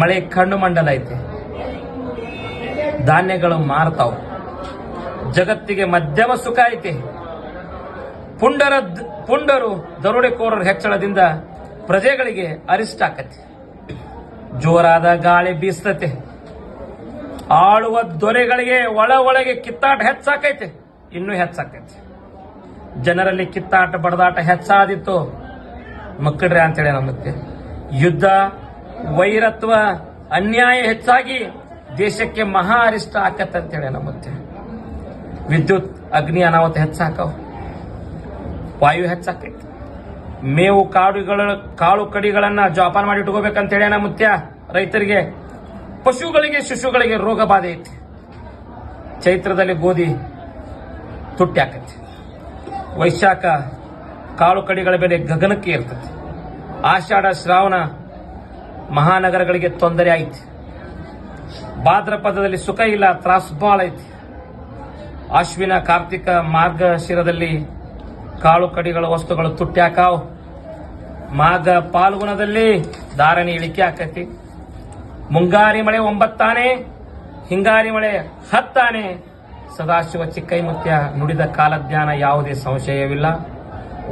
ಮಳೆ ಕಣ್ಣು ಮಂಡಲ ಐತಿ. ಧಾನ್ಯಗಳು ಮಾರ್ತಾವ. ಜಗತ್ತಿಗೆ ಮಧ್ಯಮ ಸುಖ ಐತಿ. ಪುಂಡರ ಪುಂಡರು ದರೋಡೆಕೋರರ ಹೆಚ್ಚಳದಿಂದ ಪ್ರಜೆಗಳಿಗೆ ಅರಿಷ್ಟ ಆಕತಿ. ಜೋರಾದ ಗಾಳಿ ಬೀಸ್ತತೆ. ಆಳುವ ದೊರೆಗಳಿಗೆ ಒಳ ಒಳಗೆ ಕಿತ್ತಾಟ ಹೆಚ್ಚಾಕೈತೆ. ಇನ್ನೂ ಹೆಚ್ಚಾಕೈತೆ. ಜನರಲ್ಲಿ ಕಿತ್ತಾಟ, ಬಡದಾಟ ಹೆಚ್ಚಾದಿತ್ತು. ಮಕ್ಕಳ್ರೆ ಅಂತೇಳಿ ನಮಗೆ. ಯುದ್ಧ ವೈರತ್ವ ಅನ್ಯಾಯ ಹೆಚ್ಚಾಗಿ ದೇಶಕ್ಕೆ ಮಹಾ ಅರಿಷ್ಟ ಆಕತ್ತೆ ಅಂತೇಳಿ ನಮ್ಮತ್ತೆ ವಿದ್ಯುತ್, ಅಗ್ನಿ ಅನಾಹುತ ಹೆಚ್ಚಾಕವ. ವಾಯು ಹೆಚ್ಚಾಕೈತಿ. ಮೇವು ಕಾಡುಗಳ, ಕಾಳು ಕಡಿಗಳನ್ನ ಜೋಪಾನ ಮಾಡಿ ಇಟ್ಕೋಬೇಕಂತ ನಮ್ಮ ಮುತ್ಯ ರೈತರಿಗೆ, ಪಶುಗಳಿಗೆ, ಶಿಶುಗಳಿಗೆ ರೋಗ ಬಾಧೆ ಐತಿ. ಚೈತ್ರದಲ್ಲಿ ಗೋಧಿ ತುಟ್ಟಿ ಆಕೈತಿ. ವೈಶಾಖ ಕಾಳು ಕಡಿಗಳ ಬೆಲೆ ಗಗನಕ್ಕೆ ಇರ್ತತಿ ಆಷಾಢ, ಶ್ರಾವಣ ಮಹಾನಗರಗಳಿಗೆ ತೊಂದರೆ ಐತಿ ಭಾದ್ರಪದದಲ್ಲಿ ಸುಖ ಇಲ್ಲ, ತ್ರಾಸು ಬಾಳ ಐತಿ. ಅಶ್ವಿನ ಕಾರ್ತಿಕ ಮಾರ್ಗಶಿರದಲ್ಲಿ ಕಾಳು ಕಡಿಗಳ ವಸ್ತುಗಳು ತುಟ್ಟ್ಯಾಕಾವ್ ಮಾಘ ಪಾಲ್ಗುಣದಲ್ಲಿ ಧಾರಣಿ ಇಳಿಕೆ ಆಕತಿ. ಮುಂಗಾರಿ ಮಳೆ ಒಂಬತ್ತಾನೆ, ಹಿಂಗಾರಿ ಮಳೆ ಹತ್ತಾನೆ. ಸದಾಶಿವ ಚಿಕ್ಕೈಮುತ್ಯ ನುಡಿದ ಕಾಲಜ್ಞಾನ ಯಾವುದೇ ಸಂಶಯವಿಲ್ಲ.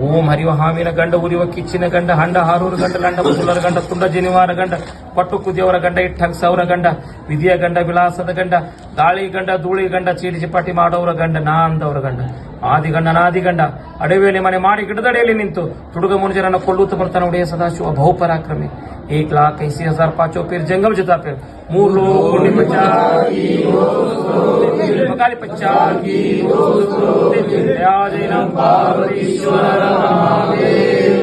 ಓಂ ಹರಿವ ಹಾವಿನ ಗಂಡ ಉರಿವ ಕಿಚ್ಚಿನ ಗಂಡ, ಹಂಡ ಹಾರೂರು ಗಂಡ, ಲಂಡ ಮುಸುಲರ ಗಂಡ, ತುಂಡ ಜನಿವಾರ ಗಂಡ, ಪಟ್ಟು ಕುದಿಯವರ ಗಂಡ, ಇಟ್ಟ ಸೌರ ಗಂಡ, ವಿಧಿಯ ಗಂಡ, ವಿಲಾಸದ ಗಂಡ, ದಾಳಿ ಗಂಡ, ಧೂಳಿ ಗಂಡ, ಚೀಟಿ ಚಿಪಾಟಿ ಮಾಡೋರ ಗಂಡ ನಾ ಅಂದವರ ಗಂಡ, ನಾದಿ ಗಂಡ, ಅಡವಿಯಲ್ಲಿ ಮನೆ ಮಾಡಿ ಗಿಡದಡೆಯಲ್ಲಿ ನಿಂತು, ತುಡುಗ ಮುನುಜರನ್ನು ಕೊಲ್ಲುತ್ತ ಬರ್ತಾನೆ ಉಡೆಯ ಸದಾಶಿವ ಬಹುಪರಾಕ್ರಮಿ ಏಕ್ ಲಾಖ್ ಐಸಿ ಹಜಾರ್ ಪಾಚೋ ಪೀರ್ ಜಂಗಲ್ ಜಿತಾಪೀರ್. ಮೂರು ಲೋಕ కల్పించాకి దోస్తు దివ్యాదినం పార్వతీశ్వర మహాదేవ